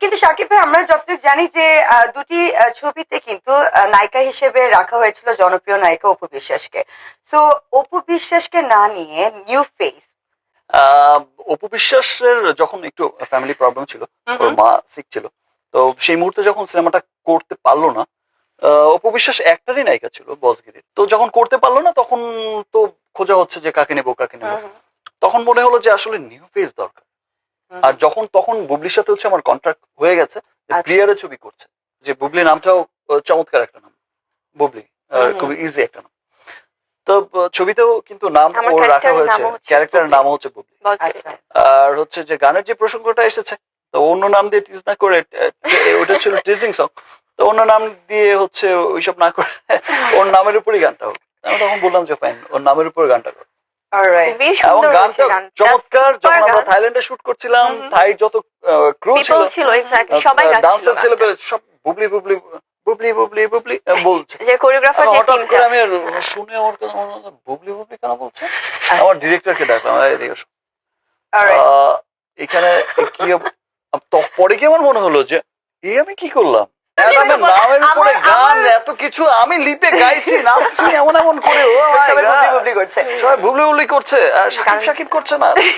কিন্তু সাকিব ভাই আমরা যতটুকু জানি যে দুটি ছবিতে কিন্তু নায়িকা হিসেবে রাখা হয়েছিল জনপ্রিয় নায়িকা অপু বিশ্বাসকে। তো অপু বিশ্বাসকে না নিয়ে নিউ ফেস অপু বিশ্বাসের যখন একটু ফ্যামিলি প্রবলেম ছিল ওর মা সিক ছিল তো সেই মুহূর্তে যখন সিনেমাটা করতে পারল না আহ, অপু বিশ্বাস একটারই নায়িকা ছিল বসগিরির। তো যখন করতে পারল না তখন তো খোঁজা হচ্ছে যে কাকে নেব কাকে নেব। তখন মনে হলো যে আসলে নিউ ফেস দরকার। আর যখন তখন বুবলির সাথে হচ্ছে আমার কন্ট্রাক্ট হয়ে গেছে যে আচ্ছা। ছবি করছে যে বুবলি নামটাও চমৎকার একটা নাম বুবলি। খুবই ইজি একটা নাম। তো ছবিতেও কিন্তু নাম ওর রাখা হয়েছে নামও হচ্ছে ক্যারেক্টারের বুবলি। নাম হচ্ছে বুবলি। আচ্ছা। আর হচ্ছে যে গানের যে প্রসঙ্গটা এসেছে তো অন্য নাম দিয়ে টিজ না করে ওটা ছিল টিজিং সং তো অন্য নাম দিয়ে হচ্ছে ওইসব না করে ওর নামের উপরই গানটা হোক। আমি তখন বললাম যে ফাইন ওর নামের উপর গানটা করো। এবং গানটা। চমৎকার যখন আমরা থাইল্যান্ডে শুট করছিলাম হুম। হুম। থাই যত ক্রু ছিল People ছিল এক্স্যাক্টলি সবাই ডান্সার ছেলে সব বুবলি বুবলি বুবলি বুবলি বুবলি বলছে। যে কোরিওগ্রাফার যে হঠাৎ করে আমি শুনে আমার কথা মনে হলো, বুবলি বুবলি কেন বলছে? আমার ডিরেক্টরকে ডাকলাম এদিকে আহ, এখানে কি তো পরে কি আমার মনে হলো যে এই আমি কি করলাম? ম্যাডামের নামের উপরে এত কিছু আমি লিপে গাইছি নাচছি এমন এমন করে ও ভাই সবাই বুবলি করছে আর সাকিব সাকিব করছে না?